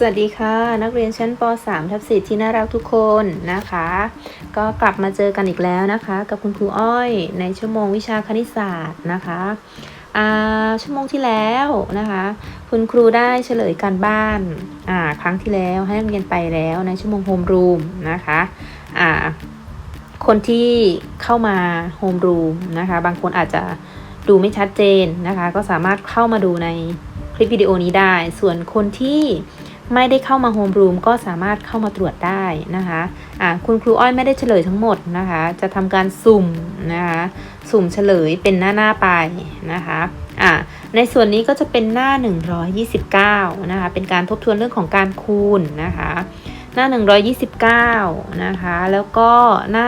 สวัสดีค่ะ นักเรียนชั้นป .3 ทับ4ที่น่ารักทุกคนนะคะ ก็กลับมาเจอกันอีกแล้วนะคะ กับคุณครูอ้อยในชั่วโมงวิชาคณิตศาสตร์นะคะอ่าชั่วโมงที่แล้วนะคะ คุณครูได้เฉลยการบ้านอ่าครั้งที่แล้วให้นักเรียนไปแล้วในชั่วโมงโฮมรูมนะคะอ่าคนที่เข้ามาโฮมรูมนะคะ บางคนอาจจะดูไม่ชัดเจนนะคะ ก็สามารถเข้ามาดูในคลิปวิดีโอนี้ได้ ส่วนคนที่ ไม่ได้เข้ามาโฮมรูมก็สามารถเข้ามาตรวจได้นะคะอ่าคุณครูอ้อยไม่ได้เฉลยทั้งหมดนะคะ จะทำการสุ่มนะคะสุ่มเฉลยเป็นหน้าหน้าไปนะคะอ่าในส่วนนี้ก็จะเป็นหน้า 129 นะคะ เป็นการทบทวนเรื่องของการคูณนะคะ หน้า 129 นะคะ แล้วก็หน้า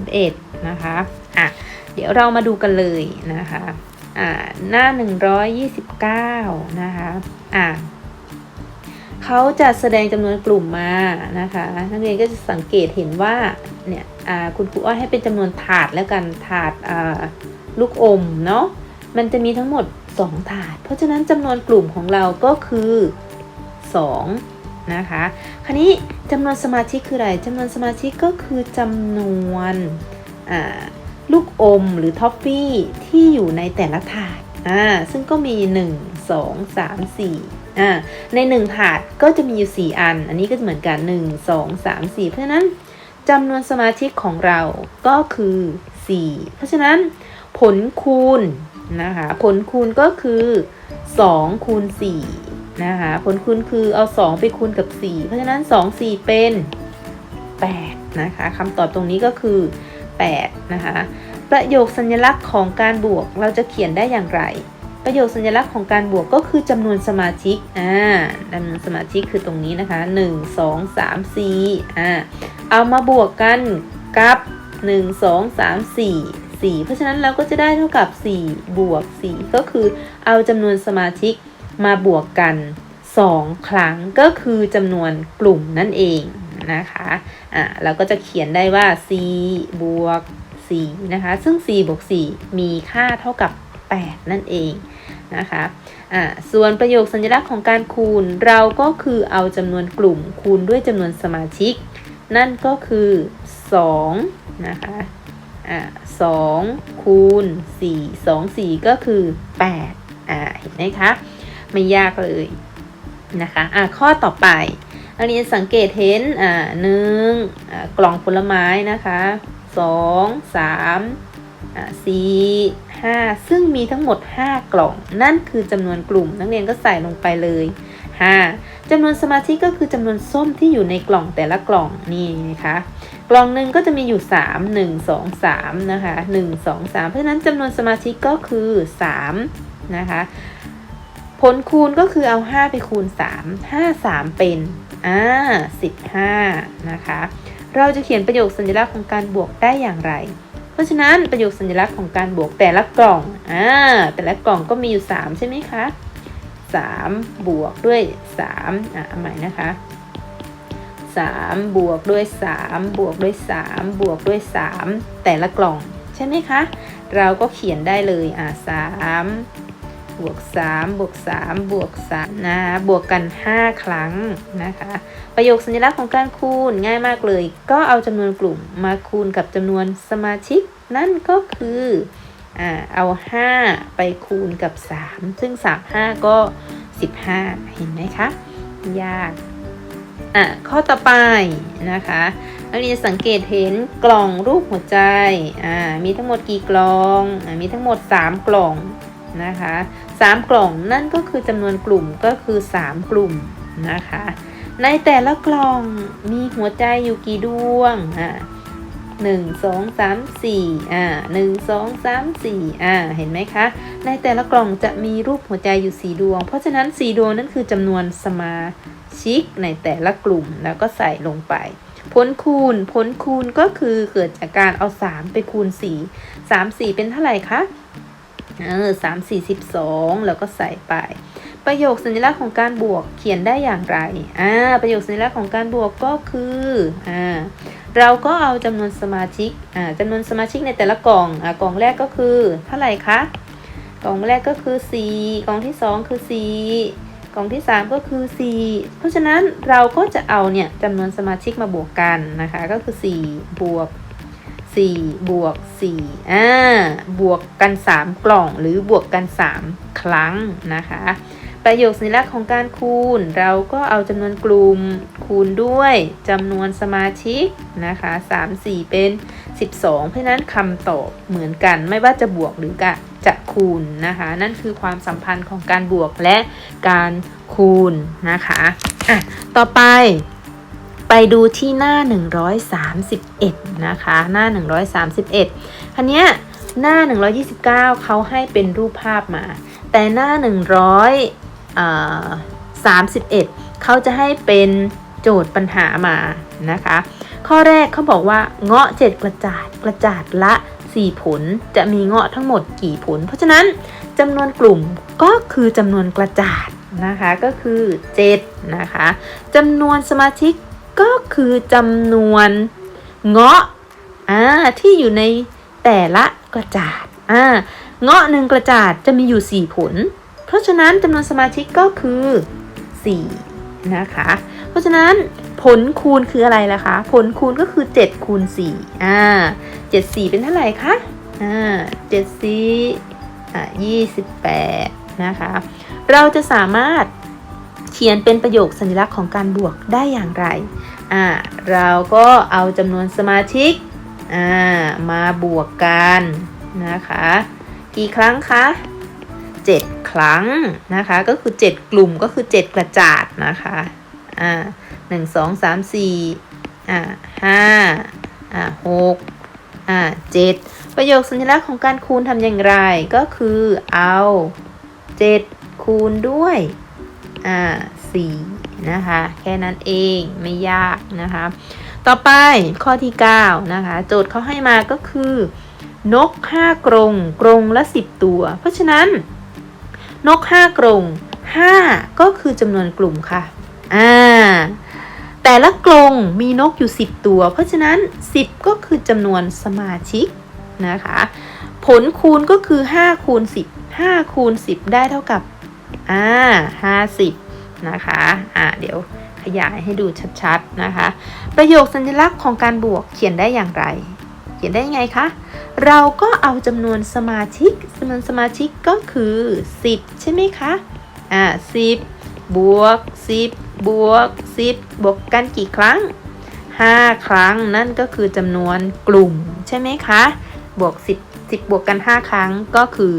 131 นะคะอะเดี๋ยวเรามาดูกันเลยนะคะอ่าหน้า 129 นะคะอะ เขาจะแสดงจำนวนกลุ่มมานะคะ นักเรียนก็จะสังเกตเห็นว่าเนี่ยคุณครูอ้อยให้เป็นจำนวนถาดแล้วกันถาดลูกอมเนาะมันจะมีทั้งหมด 2 ถาด เพราะฉะนั้นจำนวนกลุ่มของเราก็คือ2นะคะคราวนี้จำนวนสมาชิกคืออะไรจำนวนสมาชิกก็คือจำนวนลูกอมหรือท็อฟฟี่ที่อยู่ในแต่ละถาดอ่าซึ่งก็มี 1 2 3 4 อ่าใน 1 ถาดก็จะมีอยู่ 4 อัน อันนี้ก็จะเหมือนกัน 1 2 3 4 เพราะฉะนั้นจำนวนสมาชิกของเราก็คือ 4 เพราะฉะนั้นผลคูณนะคะผลคูณก็คือ2คูณ4นะคะผลคูณคือเอา 2 ไปคูณกับ 4 เพราะฉะนั้น 2 4 เป็น 8 นะคะคำตอบตรงนี้ก็คือ 8 นะคะ ประโยคสัญลักษณ์ของการบวกเราจะเขียนได้อย่างไร ประโยคสัญลักษณ์ของการบวกก็คือจำนวนสมาชิก อ่าจำนวนสมาชิกคือตรงนี้นะคะ 1 2 3 4อ่า เอามาบวกกันกับ 1 2 3 4 4 เพราะฉะนั้นเราก็จะได้เท่ากับ 4 บวก 4 ก็คือเอาจำนวนสมาชิกมาบวกกัน 2 ครั้งก็คือจำนวนกลุ่มนั่นเองนะคะ อ่า เราก็จะเขียนได้ว่า 4 บวก 4 นะคะ ซึ่ง 4 บวก 4 มีค่าเท่ากับ 8 นั่นเองนะคะอ่าส่วนประโยคสัญลักษณ์ของการคูณเราก็คือเอาจำนวนกลุ่มคูณด้วยจำนวนสมาชิก นั่นก็คือ2นะคะอ่า2คูณ4 2 4 ก็คือ8อ่าเห็นไหมคะ ไม่ยากเลยนะคะอ่าข้อต่อไปนักเรียนสังเกตเห็นอ่าหนึ่งกล่องผลไม้นะคะสองสาม สี่ห้าซึ่งมีทั้งหมด 5 กล่อง นั่นคือจำนวนกลุ่ม นักเรียนก็ใส่ลงไปเลย 5จำนวนสมาชิกก็คือจำนวนส้มที่อยู่ในกล่องแต่ละกล่องนี่นะคะกล่องหนึ่งก็จะมีอยู่ 3 1 2 3นะคะ1 2 3 เพราะฉะนั้นจำนวนสมาชิกก็คือ3นะคะผลคูณก็คือเอา 5 ไปคูณ 3 5 3 เป็นอ่า15 นะคะ เราจะเขียนประโยคสัญลักษณ์ของการบวกได้อย่างไร ราะฉะนั้นประโยคสัญลักษณ์ของการบวกแต่ละกล่องอ่าแต่ละกล่องก็มีอยู่ 3 ใช่ไหมคะ3 บวกด้วย3อ่าใหม่นะคะ3บวกด้วย 3 บวกด้วย 3 บวกด้วย 3 แต่ละกล่อง ใช่ไหมคะ เราก็เขียนได้เลยอ่า3 บวก3บวก3บวก3นะบวกกัน 5 ครั้งนะคะ ประโยคสัญลักษณ์ของการคูณง่ายมากเลย ก็เอาจำนวนกลุ่มมาคูณกับจำนวนสมาชิก นั่นก็คืออ่าเอา 5 ไปคูณกับ 3 ซึ่ง 3 5 ก็ 15 เห็นไหมคะยากอะข้อต่อไปนะคะนักเรียนสังเกตเห็นกล่องรูปหัวใจอ่ามีทั้งหมดกี่กล่องอ่ามีทั้งหมด 3 กล่อง นะคะ3กล่องนั่นก็คือจำนวนกลุ่มก็คือ 3 กลุ่มนะคะ ในแต่ละกล่องมีหัวใจอยู่กี่ดวงอ่าหนึ่งสองสามสี่อ่าหนึ่งสองสามสี่อ่าเห็นไหมคะ ในแต่ละกล่องจะมีรูปหัวใจอยู่สี่ดวง เพราะฉะนั้นสี่ดวงนั่นคือจำนวนสมาชิกในแต่ละกลุ่มแล้วก็ใส่ลงไป ผลคูณ ผลคูณก็คือเกิดจากการเอา 3 ไปคูณ 4 3 4 เป็นเท่าไหร่คะ เออสามสี่สิบสองแล้วก็ใส่ไป ประโยคสัญลักษณ์ของการบวกเขียนได้อย่างไรอ่าประโยคสัญลักษณ์ของการบวกก็คืออ่าเราก็เอาจำนวนสมาชิกอ่าจำนวนสมาชิกในแต่ละกล่องอ่ากล่องแรกก็คือเท่าไหร่คะกล่องแรกก็คือ 4 กล่องที่ 2 คือ 4 กล่องที่ 3 ก็คือ 4 เพราะฉะนั้นเราก็จะเอาเนี่ยจำนวนสมาชิกมาบวกกันนะคะ ก็คือ 4 บวก 4 บวก 4 อ่า บวกกัน 3 กล่องหรือบวกกัน 3 ครั้งนะคะ ประโยคสัญลักษณ์ของการคูณ เราก็เอาจำนวนกลุ่มคูณด้วยจำนวนสมาชิกนะคะ 3 4 เป็น 12 เพราะฉะนั้นคำตอบเหมือนกันไม่ว่าจะบวกหรือกะจะคูณนะคะ นั่นคือความสัมพันธ์ของการบวกและการคูณนะคะอะต่อไป ไปดูที่หน้า 131 นะคะ หน้า 131คันเนี้ยหน้า 129 เขาให้เป็นรูปภาพมา แต่หน้า 131 เขาจะให้เป็นโจทย์ปัญหามานะคะ ข้อแรกเขาบอกว่าเงาะ 7 กระจาดกระจาดละ 4 ผล จะมีเงาะทั้งหมดกี่ผล เพราะฉะนั้นจำนวนกลุ่มก็คือจำนวนกระจาดนะคะก็คือ 7 นะคะจำนวนสมาชิก ก็คือจำนวนเงาะอ่าที่อยู่ในแต่ละกระจาดอ่าเงาะหนึ่งกระจาดจะมีอยู่ 4 ผล เพราะฉะนั้นจำนวนสมาชิกก็คือ 4 นะคะ เพราะฉะนั้นผลคูณคืออะไรล่ะคะ ผลคูณก็คือ 7 คูณ4อ่า7 4 เป็นเท่าไหร่คะอ่า7 4อ่า28 นะคะ เราจะสามารถเขียนเป็นประโยคสัญลักษณ์ของการบวกได้อย่างไร อ่าเราก็เอาจำนวนสมาชิกอ่ามาบวกกันนะคะ กี่ครั้งคะ 7 ครั้งนะคะ ก็คือ 7 กลุ่มก็คือ 7 กระจาดนะคะอ่าหนึ่งสองสามสี่อ่าห้าอ่าหกอ่าเจ็ดประโยคสัญลักษณ์ของการคูณทำอย่างไรก็คือเอาเจ็ดคูณด้วยอ่าสี่ นะคะ แค่นั้นเองไม่ยากนะคะ ต่อไปข้อที่ 9 นะคะ โจทย์เขาให้มาก็คือ นก 5 กรงกรงละ 10 ตัว เพราะฉะนั้น นก 5 กรง 5 ก็คือจำนวนกลุ่มค่ะอ่าแต่ละกรงมีนกอยู่ 10 ตัว เพราะฉะนั้น 10 ก็คือจำนวนสมาชิกนะคะ ผลคูณก็คือ 5 คูณ 10 5 คูณ 10 ได้เท่ากับ อ่า 50 นะคะอ่าเดี๋ยวขยายให้ดูชัดๆนะคะ ประโยคสัญลักษณ์ของการบวกเขียนได้อย่างไร เขียนได้ยังไงคะ เราก็เอาจำนวนสมาชิกจำนวนสมาชิกก็คือ 10 ใช่ไหมคะอ่า10บบวก 10 บวก 10 บวกกันกี่ครั้ง 5 ครั้งนั่นก็คือจำนวนกลุ่มใช่ไหมคะ บวก 10 10 บวกกัน 5 ครั้งก็คือ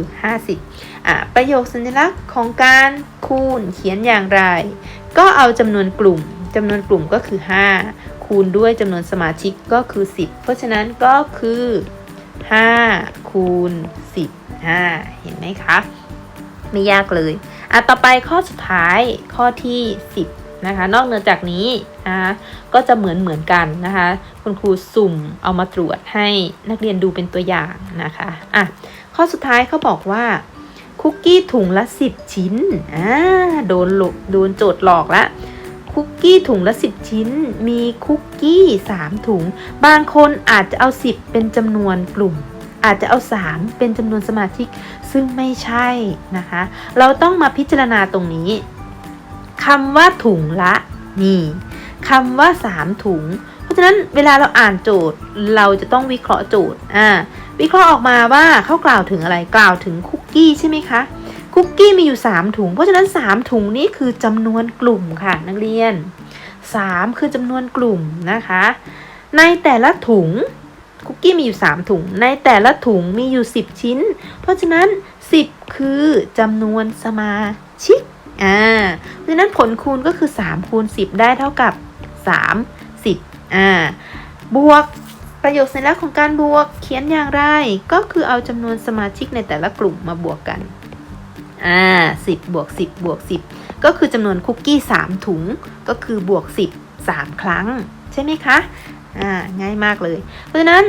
50 ประโยคสัญลักษณ์ของการคูณเขียนอย่างไร ก็เอาจำนวนกลุ่มจำนวนกลุ่มก็คือ 5 คูณด้วยจำนวนสมาชิกก็คือ 10 เพราะฉะนั้นก็คือ 5 คูณ10อ่าเห็นไหมคะ ไม่ยากเลยอะต่อไปข้อสุดท้ายข้อที่ 10 นะคะ นอกเหนือจากนี้นะคะก็จะเหมือนเหมือนกันนะคะ คุณครูสุ่มเอามาตรวจให้นักเรียนดูเป็นตัวอย่างนะคะอะข้อสุดท้ายเขาบอกว่า คุกกี้ถุงละ 10 ชิ้น อ่า โดนหลกโดนโจทย์หลอกละ คุกกี้ถุงละ 10 ชิ้น มีคุกกี้ 3 ถุง บางคนอาจจะเอา 10 เป็นจำนวนกลุ่ม อาจจะเอา 3 เป็นจำนวนสมาชิก ซึ่งไม่ใช่นะคะ เราต้องมาพิจารณาตรงนี้ คำว่าถุงละ นี่คำว่า 3 ถุง เพราะฉะนั้นเวลาเราอ่านโจทย์ เราจะต้องวิเคราะห์โจทย์ อ่า วิเคราะห์ออกมาว่าเขากล่าวถึงอะไร กล่าวถึงคุก กี้ใช่ไหมคะ คุกกี้มีอยู่ 3 ถุง เพราะฉะนั้น 3 ถุงนี้คือจำนวนกลุ่มค่ะนักเรียน 3 คือจำนวนกลุ่มนะคะ ในแต่ละถุงคุกกี้มีอยู่ 3 ถุง ในแต่ละถุงมีอยู่ 10 ชิ้น เพราะฉะนั้น 10 คือจำนวนสมาชิก อ่า เพราะฉะนั้นผลคูณก็คือ 3 คูณ 10 ได้เท่ากับ 30 อ่า บวก ประโยคสัญลักษณ์ของการบวกเขียนอย่างไร ก็คือเอาจำนวนสมาชิกในแต่ละกลุ่มมาบวกกัน อ่า10บบวก10บบวก10ก็คือจำนวนคุกกี้3ถุง ก็คือบวก10 3ครั้ง ใช่ไหมคะ อ่า ง่ายมากเลย เพราะฉะนั้น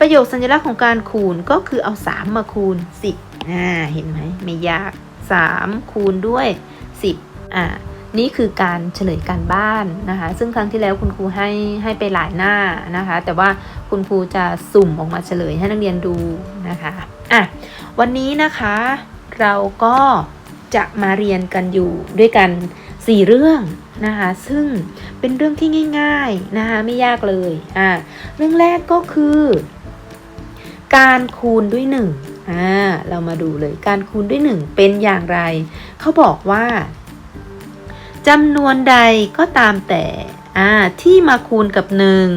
ประโยคสัญลักษณ์ของการคูณก็คือเอา 3 มาคูณ 10 อ่า เห็นไหม ไม่ยาก 3 คูณด้วย 10 อ่า นี่คือการเฉลยการบ้านนะคะ ซึ่งครั้งที่แล้วคุณครูให้ให้ไปหลายหน้านะคะ แต่ว่าคุณครูจะสุ่มออกมาเฉลยให้นักเรียนดูนะคะอะวันนี้นะคะเราก็จะมาเรียนกันอยู่ด้วยกัน 4 เรื่องนะคะ ซึ่งเป็นเรื่องที่ง่าย ๆนะคะไม่ยากเลยอ่าเรื่องแรกก็คือ การคูณด้วย1อ่าเรามาดูเลยการคูณด้วย 1 เป็นอย่างไร เขาบอกว่า จำนวนใดก็ตามแต่ที่มาคูณกับ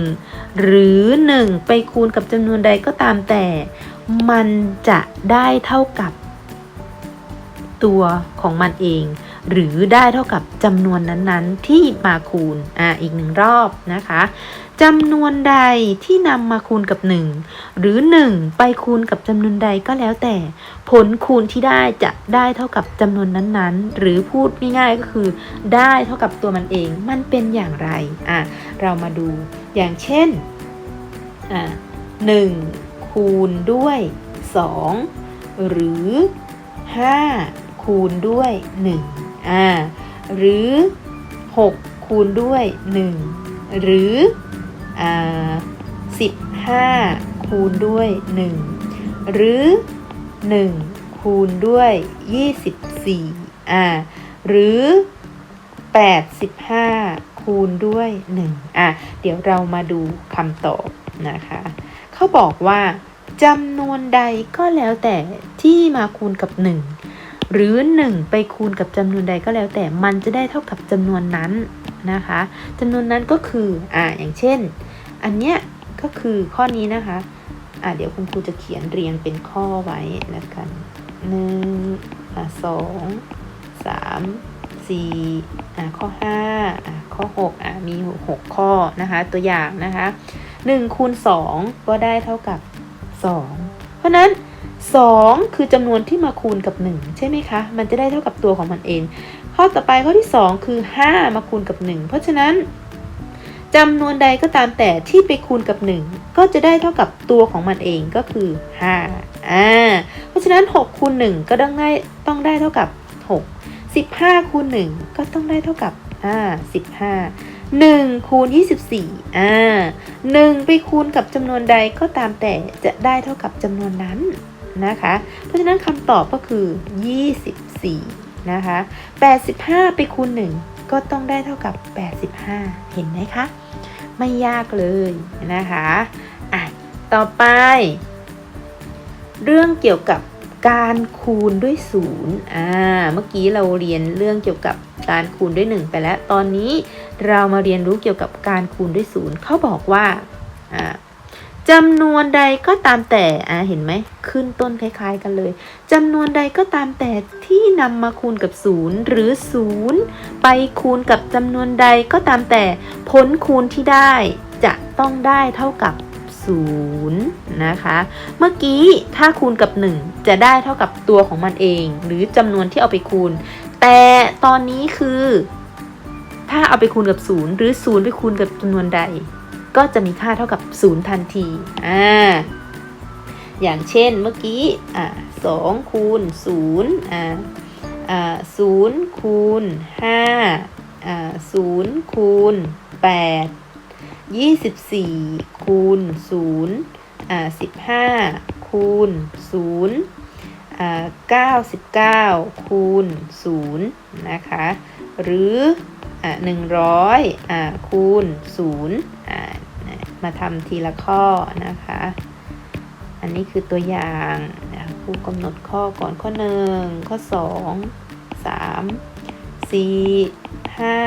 1 หรือ 1 ไปคูณกับจำนวนใดก็ตามแต่ มันจะได้เท่ากับตัวของมันเอง หรือได้เท่ากับจำนวนนั้นๆ ที่มาคูณอ่าอีกหนึ่งรอบนะคะ จำนวนใดที่นำมาคูณกับ 1 หรือ 1 ไปคูณกับจำนวนใดก็แล้วแต่ ผลคูณที่ได้จะได้เท่ากับจำนวนนั้นๆ หรือพูดง่ายๆก็คือ ได้เท่ากับตัวมันเองมันเป็นอย่างไรอะเรามาดูอย่างเช่นอะหนึ่งคูณด้วย 2 หรือ 5 คูณด้วย1อ่าหรือ 6 คูณด้วย 1 หรือ 15 คูณด้วย 1 หรือ 1 คูณด้วย 24อ่าหรือ 85 คูณด้วย 1อะเดี๋ยวเรามาดูคำตอบนะคะเขาบอกว่าจำนวนใดก็แล้วแต่ที่มาคูณกับ 1 หรือ 1 ไปคูณกับจำนวนใดก็แล้วแต่มันจะได้เท่ากับจำนวนนั้นนะคะจำนวนนั้นก็คืออ่าอย่างเช่น อันเนี้ยก็คือข้อนี้นะคะอ่าเดี๋ยวคุณครูจะเขียนเรียงเป็นข้อไว้แล้วกันหนึ่งอ่าสองสามสี่อ่าข้อห้าอ่าข้อหกอ่ามีหกข้อนะคะตัวอย่างนะคะหนึ่งคูณสองก็ได้เท่ากับสองเพราะนั้น สองคือจำนวนที่มาคูณกับหนึ่งใช่ไหมคะ มันจะได้เท่ากับตัวของมันเอง ข้อต่อไปข้อที่ 2 คือ 5 มาคูณกับ 1 เพราะฉะนั้นจำนวนใดก็ตามแต่ที่ไปคูณกับ 1 ก็จะได้เท่ากับตัวของมันเองก็คือ 5 อ่า เพราะฉะนั้น 6 คูณ 1 ก็ต้องได้ต้องได้เท่ากับ 6 15 คูณ 1 ก็ต้องได้เท่ากับอ่า15 1คูณ24 อ่า 1 ไปคูณกับจำนวนใดก็ตามแต่จะได้เท่ากับจำนวนนั้น นะคะ เพราะฉะนั้นคำตอบก็คือ 24 นะคะ 85 ไปคูณ 1 ก็ต้องได้เท่ากับ 85 เห็นไหมคะ ไม่ยากเลยนะคะอะต่อไป เรื่องเกี่ยวกับการคูณด้วยศูนย์อ่า เมื่อกี้เราเรียนเรื่องเกี่ยวกับการคูณด้วย 1 ไปแล้ว ตอนนี้เรามาเรียนรู้เกี่ยวกับการคูณด้วยศูนย์เขาบอกว่าอ่า จำนวนใดก็ตามแต่อ่าเห็นไหมขึ้นต้นคล้าย ๆ กันเลยจำนวนใดก็ตามแต่ที่นำมาคูณกับศูนย์หรือศูนย์ไปคูณกับจำนวนใดก็ตามแต่ผลคูณที่ได้จะต้องได้เท่ากับศูนย์นะคะ เมื่อกี้ถ้าคูณกับ 1 จะได้เท่ากับตัวของมันเอง หรือจำนวนที่เอาไปคูณ แต่ตอนนี้คือ ถ้าเอาไปคูณกับ 0 หรือ 0 ไปคูณกับจำนวนใด ก็จะมีค่าเท่ากับ 0 ทันที อ่า อย่างเช่นเมื่อกี้ อ่าสองคูณศูนย์อ่า อ่าศูนย์คูณห้าอ่าศูนย์คูณแปดยี่สิบสี่คูณศูนย์อ่าสิบห้าคูณศูนย์อ่าเก้าสิบเก้าคูณศูนย์นะคะ หรือ อ่าหนึ่งร้อยอ่าคูณศูนย์อ่ามาทำทีละข้อนะคะ อันนี้คือตัวอย่างนะครูกำหนดข้อก่อนข้อหนึ่งข้อสองสามสี่ห้า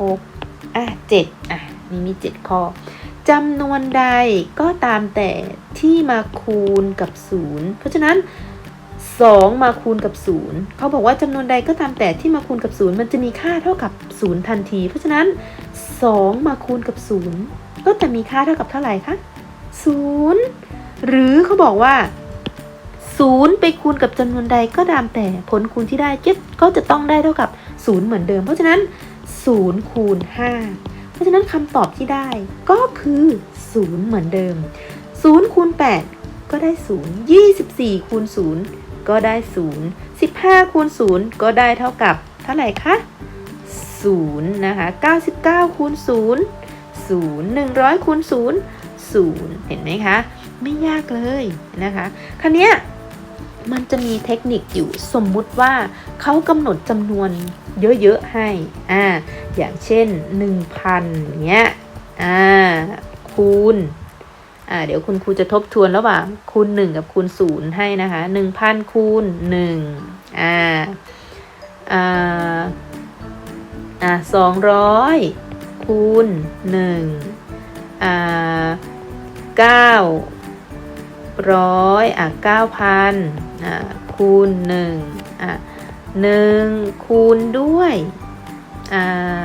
หกอะเจ็ดอะนี่มีเจ็ดข้อจำนวนใดก็ตามแต่ที่มาคูณกับศูนย์เพราะฉะนั้น สองมาคูณกับศูนย์เขาบอกว่าจำนวนใดก็ตามแต่ที่มาคูณกับศูนย์มันจะมีค่าเท่ากับศูนย์ทันที เพราะฉะนั้นสองมาคูณกับศูนย์ก็จะมีค่าเท่ากับเท่าไหร่คะศูนย์หรือเขาบอกว่า 0 ไปคูณกับจำนวนใดก็ตามแต่ผลคูณที่ได้ก็จะต้องได้เท่ากับ 0 เหมือนเดิม เพราะฉะนั้น 0 คูณ 5 เพราะฉะนั้นคำตอบที่ได้ก็คือ 0 เหมือนเดิม 0 คูณ 8 ก็ได้ 0 24 คูณ 0 ก็ได้ 0 15คูณ0ก็ได้เท่ากับเท่าไหร่คะ0นะคะ 99คูณ0 0 100คูณ0 0 เห็นไหมคะ ไม่ยากเลยนะคะคราวเนี้มันจะมีเทคนิคอยู่สมมุติว่าเขากำหนดจำนวนเยอะๆให้ อ่า อย่างเช่น 1,000เงี้ย อ่า คูณ อ่าเดี๋ยวคุณครูจะทบทวนระหว่างคูณ 1 กับคูณ 0 ให้นะคะ 1,000 คูณ1อ่าอ่าอ่า200คูณ1อ่า9ร้อยอะเก้าพันอะคูณหนึ่งอะหนึ่งคูณด้วยอ่า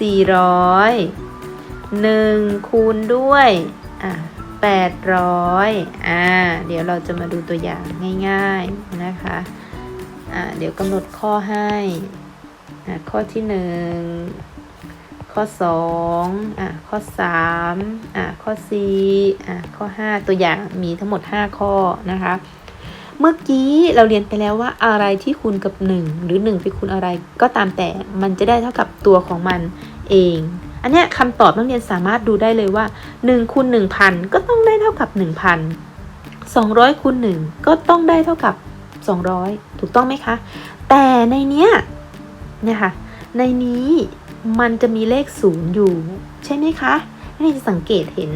สี่ร้อยหนึ่งคูณด้วย อะแปดร้อยอ่า เดี๋ยวเราจะมาดูตัวอย่างง่าย ๆนะคะ อ่า เดี๋ยวกำหนดข้อให้อะข้อที่หนึ่ง ข้อ2อะข้อ3อะข้อ4อะข้อ5ตัวอย่างมีทั้งหมด5ข้อนะคะ เมื่อกี้เราเรียนไปแล้วว่าอะไรที่คูณกับ1หรือ1ไปคูณอะไรก็ตามแต่มันจะได้เท่ากับตัวของมันเอง อันเนี้ยคำตอบนักเรียนสามารถดูได้เลยว่า1คูณ1,000 ก็ต้องได้เท่ากับ 1,000 200คูณ1ก็ต้องได้เท่ากับ 200 ถูกต้องไหมคะ แต่ในเนี้ยเนี่ยค่ะ ในนี้มันจะมีเลขศูนย์อยู่ ใช่ไหมคะนี่จะสังเกตเห็น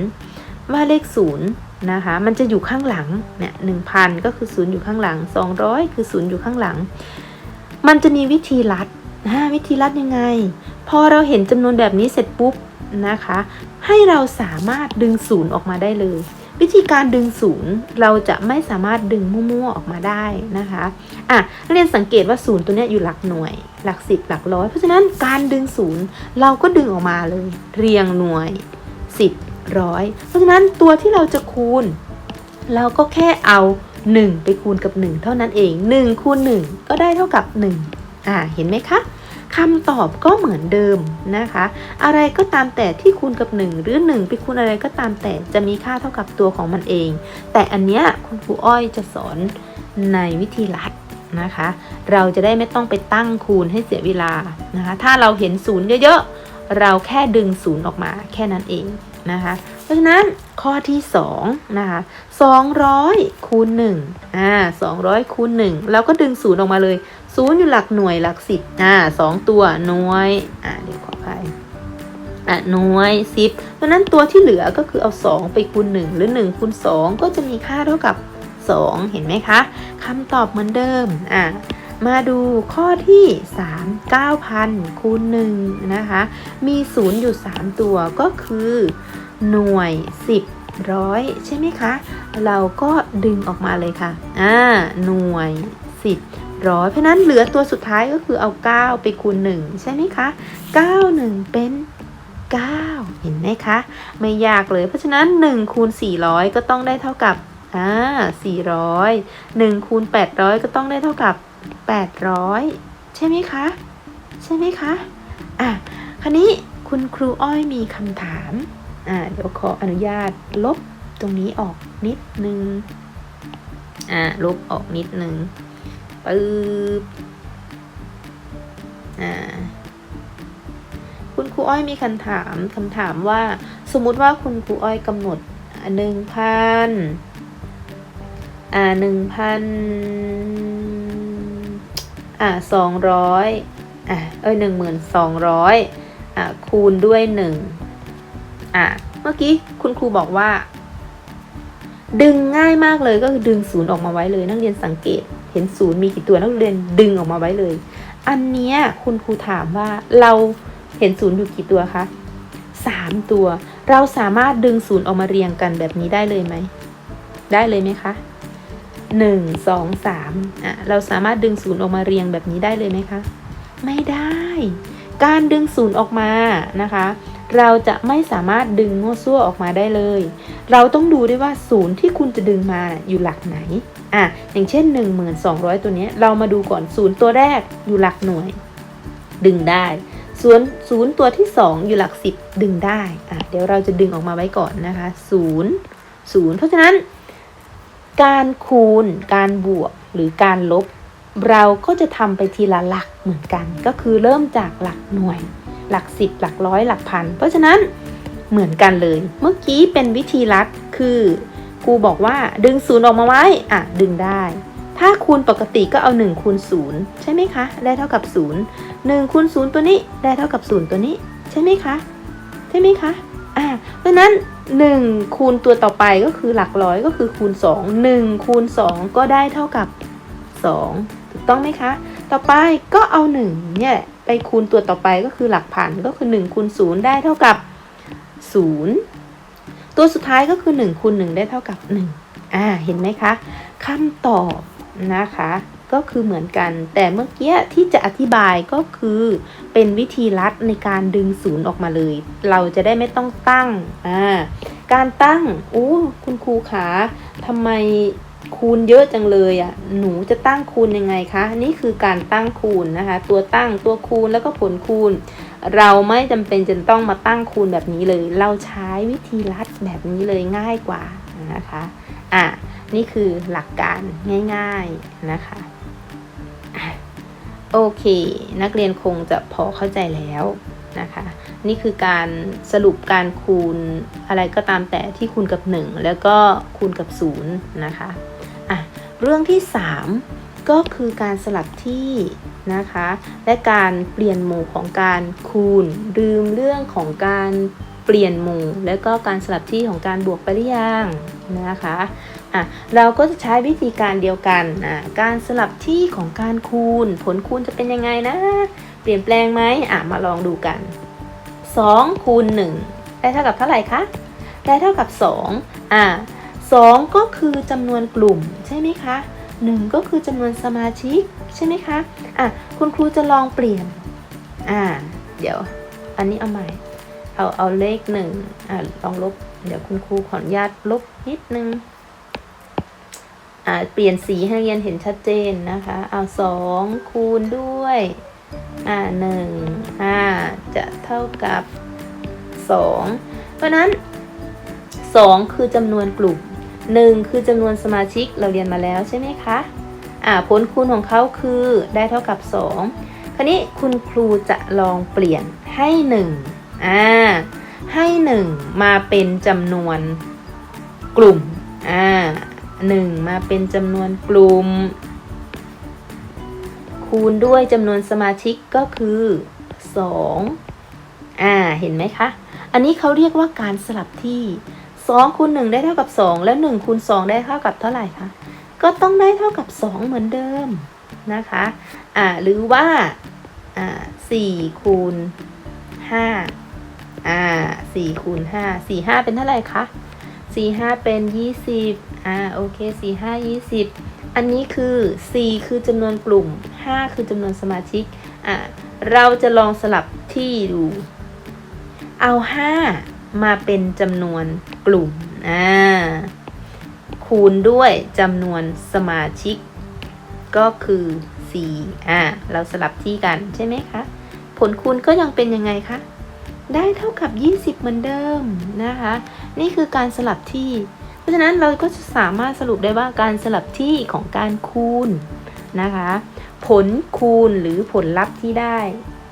ว่าเลขศูนย์นะคะ มันจะอยู่ข้างหลัง เนี่ยหนึ่งพันก็คือศูนย์อยู่ข้างหลังสองร้อยคือศูนย์อยู่ข้างหลัง มันจะมีวิธีลัด นะวิธีลัดยังไง พอเราเห็นจำนวนแบบนี้เสร็จปุ๊บนะคะ ให้เราสามารถดึงศูนย์ออกมาได้เลย วิธีการดึงศูนย์เราจะไม่สามารถดึงมั่วๆออกมาได้นะคะอะเรียนสังเกตว่าศูนย์ตัวนี้อยู่หลักหน่วย หลักสิบหลักร้อย เพราะฉะนั้นการดึงศูนย์เราก็ดึงออกมาเลย เรียงหน่วยสิบร้อยเพราะฉะนั้นตัวที่เราจะคูณ เราก็แค่เอา 1 ไปคูณกับ 1 เท่านั้นเอง 1คูณ1ก็ได้เท่ากับ 1 อ่าเห็นไหมคะคำตอบก็เหมือนเดิมนะคะ อะไรก็ตามแต่ที่คูณกับ 1 หรือ1ไปคูณอะไรก็ตามแต่จะมีค่าเท่ากับตัวของมันเอง แต่อันเนี้ยคุณครูอ้อยจะสอนในวิธีลัดนะคะ เราจะได้ไม่ต้องไปตั้งคูณให้เสียเวลานะคะ ถ้าเราเห็นศูนย์เยอะๆ เราแค่ดึงศูนย์ออกมาแค่นั้นเองนะคะ เพราะฉะนั้นข้อที่2นะคะ200คูณ1อ่า200คูณ1แล้วก็ดึงศูนย์ออกมาเลยศูนย์อยู่หลักหน่วยหลักสิบอ่าสองตัวหน่วยอ่าเดี๋ยวขอไปอะหน่วยสิบเพราะนั้นตัวที่เหลือก็คือเอาสองไปคูณหนึ่งหรือหนึ่งคูณสองก็จะมีค่าเท่ากับสองเห็นไหมคะคำตอบเหมือนเดิมอะมาดูข้อที่ 3 9,000คูณ1นะคะ มีศูนย์อยู่ 3 ตัวก็คือ หน่วย 10 ร้อยใช่ไหมคะ เราก็ดึงออกมาเลยค่ะ อ่า หน่วย 10 ร้อย เพราะนั้นเหลือตัวสุดท้ายก็คือเอา 9 ไปคูณ 1 ใช่ไหมคะ 9 1 เป็น 9 เห็นไหมคะ ไม่ยากเลย เพราะฉะนั้น 1 คูณ 400 ก็ต้องได้เท่ากับ อ่า 400 1 คูณ 800 ก็ต้องได้เท่ากับ 800 ใช่ไหมคะ ใช่ไหมคะ อะคราวนี้คุณครูอ้อยมีคำถาม อ่าเดี๋ยวขออนุญาตลบตรงนี้ออกนิดนึง อ่าลบออกนิดนึงปึ๊บอ่าคุณครูอ้อยมีคำถามคำถามว่าสมมุติว่าคุณครูอ้อยกำหนดหนึ่งพันอ่าหนึ่งพันอ่าสองร้อยอ่าเอ้ยหนึ่งหมื่นสองร้อยอ่าคูณด้วยหนึ่ง อ่าเมื่อกี้คุณครูบอกว่า ดึงง่ายมากเลยก็คือดึงศูนย์ออกมาไว้เลย นักเรียนสังเกต เห็นศูนย์มีกี่ตัวนักเรียนดึงออกมาไว้เลย อันเนี้ยคุณครูถามว่าเราเห็นศูนย์อยู่กี่ตัวคะสามตัว เราสามารถดึงศูนย์ออกมาเรียงกันแบบนี้ได้เลยไหม ได้เลยไหมคะหนึ่งสองสามอะเราสามารถดึงศูนย์ออกมาเรียงแบบนี้ได้เลยไหมคะ ไม่ได้ การดึงศูนย์ออกมานะคะ เราจะไม่สามารถดึงมั่วซั่วออกมาได้เลย เราต้องดูด้วยว่าศูนย์ที่คุณจะดึงมาอยู่หลักไหน อะ อย่างเช่น 1200 ตัวนี้เรามาดูก่อนศูนย์ตัวแรกอยู่หลักหน่วย ดึงได้ส่วนศูนย์ตัวที่ 2 อยู่หลัก 10 ดึงได้อะเดี๋ยวเราจะดึงออกมาไว้ก่อนนะคะ0 0เพราะฉะนั้น การคูณ การบวกหรือการลบ เราก็จะทำไปทีละหลักเหมือนกัน ก็คือเริ่มจากหลักหน่วย หลักสิบหลักร้อยหลักพัน เพราะฉะนั้นเหมือนกันเลย เมื่อกี้เป็นวิธีลัดคือครูบอกว่าดึงศูนย์ออกมาไว้อะดึงได้ ถ้าคูณปกติก็เอา1คูณ0ใช่ไหมคะ ได้เท่ากับ0 1คูณ0ตัวนี้ได้เท่ากับ0ตัวนี้ ใช่ไหมคะ ใช่ไหมคะอ่าเพราะฉะนั้น 1 คูณตัวต่อไปก็คือหลักร้อยก็คือคูณ 2 1คูณ2ก็ได้เท่ากับ 2 ถูกต้องไหมคะ ต่อไปก็เอา1เนี่ย ไปคูณตัวต่อไปก็คือหลักพันก็คือ1คูณ0ได้เท่ากับ 0 ตัวสุดท้ายก็คือ1คูณ1ได้เท่ากับ 1 อ่า เห็นไหมคะคำตอบนะคะ ก็คือเหมือนกัน แต่เมื่อกี้ที่จะอธิบายก็คือเป็นวิธีลัดในการดึงศูนย์ออกมาเลย เราจะได้ไม่ต้องตั้ง อ่า การตั้ง อู้คุณครูขาทำไม คูณเยอะจังเลยอะ่ะ หนูจะตั้งคูณยังไงคะ นี่คือการตั้งคูณนะคะ ตัวตั้งตัวคูณแล้วก็ผลคูณ เราไม่จำเป็นจะต้องมาตั้งคูณแบบนี้เลย เราใช้วิธีลัดแบบนี้เลยง่ายกว่านะคะ อะ นี่คือหลักการง่าย ๆนะคะอะโอเค นักเรียนคงจะพอเข้าใจแล้วนะคะนี่คือการสรุปการคูณอะไรก็ตามแต่ที่คูณกับ 1 แล้วก็คูณกับ0นะคะ อะเรื่องที่ 3 ก็คือการสลับที่นะคะ และการเปลี่ยนหมู่ของการคูณลืมเรื่องของการเปลี่ยนหมู่ แล้วก็การสลับที่ของการบวกไปหรือยังนะคะอะเราก็จะใช้วิธีการเดียวกันอะการสลับที่ของการคูณ ผลคูณจะเป็นยังไงนะ เปลี่ยนแปลงไหมอะมาลองดูกัน2คูณ1ได้เท่ากับเท่าไหร่คะได้เท่ากับ 2 อ่า 2 ก็คือจำนวนกลุ่มใช่ไหมคะ 1 ก็คือจำนวนสมาชิกใช่ไหมคะ อะ คุณครูจะลองเปลี่ยน อ่า เดี๋ยว อันนี้เอาใหม่ เอาเอาเลขหนึ่งอ่าลองลบ เดี๋ยวคุณครูขออนุญาตลบนิดนึง อ่า เปลี่ยนสีให้เรียนเห็นชัดเจนนะคะ เอาสองคูณด้วย อ่าหนึ่งอ่า จะเท่ากับสอง เพราะนั้นสองคือจำนวนกลุ่ม หนึ่งคือจำนวนสมาชิกเราเรียนมาแล้วใช่ไหมคะอ่าผลคูณของเขาคือได้เท่ากับสองคราวนี้คุณครูจะลองเปลี่ยนให้หนึ่งอ่าให้หนึ่งมาเป็นจำนวนกลุ่มอ่าหนึ่งมาเป็นจำนวนกลุ่ม คูณด้วยจำนวนสมาชิกก็คือ2อ่าเห็นไหมคะ อันนี้เขาเรียกว่าการสลับที่ 2คูณ1ได้เท่ากับ 2 แล้ว1คูณ2ได้เท่ากับเท่าไหร่คะ ก็ต้องได้เท่ากับ 2 เหมือนเดิมนะคะ อ่า หรือว่า อ่า4คูณ5อ่า4คูณ5 4 5 เป็นเท่าไหร่คะ4 5 เป็น 20อ่า โอเค4 5 20 อันนี้คือ 4 คือจำนวนกลุ่ม 5 คือจำนวนสมาชิก อะเราจะลองสลับที่ดู เอา 5 มาเป็นจำนวนกลุ่มอ่าคูณด้วยจำนวนสมาชิก ก็คือ4อ่าเราสลับที่กันใช่ไหมคะ ผลคูณก็ยังเป็นยังไงคะ ได้เท่ากับ 20 เหมือนเดิมนะคะ นี่คือการสลับที่ เพราะฉะนั้นเราก็จะสามารถสรุปได้ว่าการสลับที่ของการคูณนะคะ ผลคูณหรือผลลัพธ์ที่ได้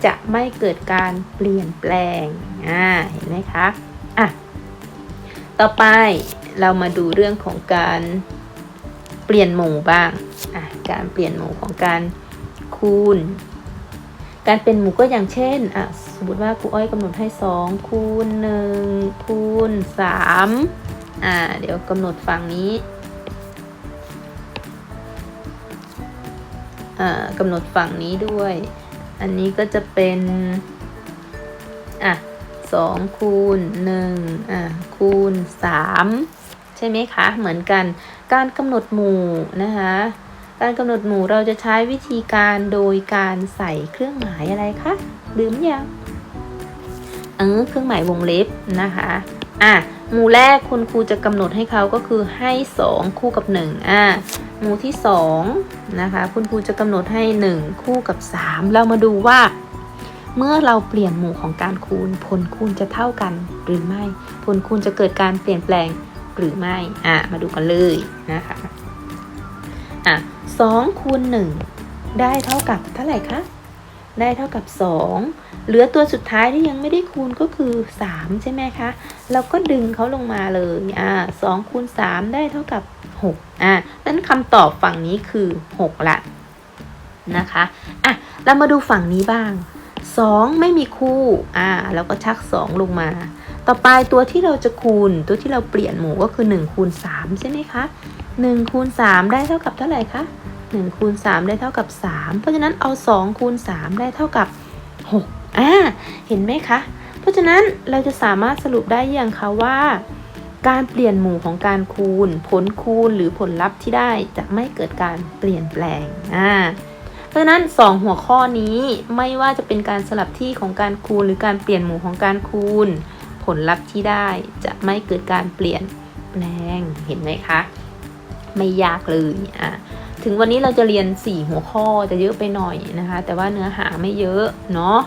จะไม่เกิดการเปลี่ยนแปลง อ่า เห็นไหมคะ อะ ต่อไปเรามาดูเรื่องของการเปลี่ยนหมู่บ้าง อะ การเปลี่ยนหมู่ของการคูณ การเป็นหมู่ก็อย่างเช่น อะ สมมติว่าครูอ้อยกำหนดให้2คูณ1คูณ3อ่า เดี๋ยวกำหนดฝั่งนี้อ่ากำหนดฝั่งนี้ด้วย อันนี้ก็จะเป็น อะ สองคูณหนึ่งอะคูณสามใช่ไหมคะ เหมือนกันการกำหนดหมู่นะคะการกำหนดหมู่เราจะใช้วิธีการโดยการใส่เครื่องหมายอะไรคะลืมยังเออเครื่องหมายวงเล็บนะคะอะหมู่แรกคุณครูจะกำหนดให้เขาก็คือให้ 2 คู่กับ 1อะหมู่ที่2นะคะคุณครูจะกำหนดให้ 1 คู่กับ 3 เรามาดูว่า เมื่อเราเปลี่ยนหมู่ของการคูณ ผลคูณจะเท่ากันหรือไม่ ผลคูณจะเกิดการเปลี่ยนแปลงหรือไม่ อะ มาดูกันเลยนะคะ อะ2คูณ1ได้เท่ากับเท่าไหร่คะ ได้เท่ากับ 2 เหลือตัวสุดท้ายที่ยังไม่ได้คูณก็คือ 3 ใช่ไหมคะ เราก็ดึงเขาลงมาเลย อ่า2คูณ 3 ได้เท่ากับ 6 อ่านั้นคำตอบฝั่งนี้คือ 6 ละนะคะ อะ เรามาดูฝั่งนี้บ้าง 2 ไม่มีคู่อ่าเราก็ชัก 2 ลงมา ต่อไปตัวที่เราจะคูณ ตัวที่เราเปลี่ยนหมู่ก็คือ1คูณ3ใช่ไหมคะ1คูณ3ได้เท่ากับเท่าไหร่คะ1คูณ3ได้เท่ากับ 3 เพราะฉะนั้นเอา2คูณ3ได้เท่ากับ6อ่าเห็นไหมคะ เพราะฉะนั้นเราจะสามารถสรุปได้อย่างคะว่า การเปลี่ยนหมู่ของการคูณ ผลคูณหรือผลลัพธ์ที่ได้จะไม่เกิดการเปลี่ยนแปลงอ่า เพราะฉะนั้น 2 หัวข้อนี้ไม่ว่าจะเป็นการสลับที่ของการคูณ หรือการเปลี่ยนหมู่ของการคูณ ผลลัพธ์ที่ได้จะไม่เกิดการเปลี่ยนแปลงเห็นไหมคะไม่ยากเลยอะถึงวันนี้เราจะเรียน 4 หัวข้อจะเยอะไปหน่อยนะคะ แต่ว่าเนื้อหาไม่เยอะเนาะ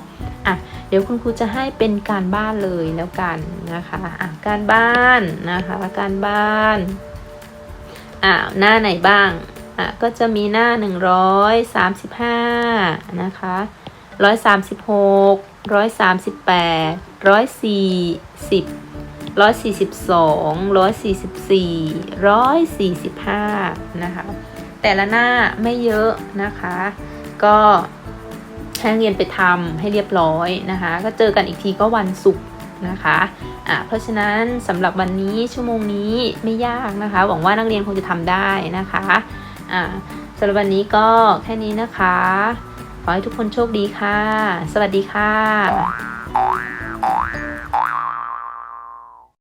อะเดี๋ยวคุณครูจะให้เป็นการบ้านเลยแล้วกันนะคะอะการบ้านนะคะ การบ้านอ่าหน้าไหนบ้าง ก็จะมีหน้า 135 นะคะ 136 138 140ร้อยสี่สิบสองร้อยสี่สิบสี่ร้อยสี่สิบห้านะคะ แต่ละหน้าไม่เยอะนะคะ ก็ให้เรียนไปทำให้เรียบร้อยนะคะ ก็เจอกันอีกทีก็วันศุกร์นะคะอะเพราะฉะนั้นสำหรับวันนี้ชั่วโมงนี้ไม่ยากนะคะ หวังว่านักเรียนคงจะทำได้นะคะ อะสำหรับวันนี้ก็แค่นี้นะคะ ขอให้ทุกคนโชคดีค่ะ สวัสดีค่ะ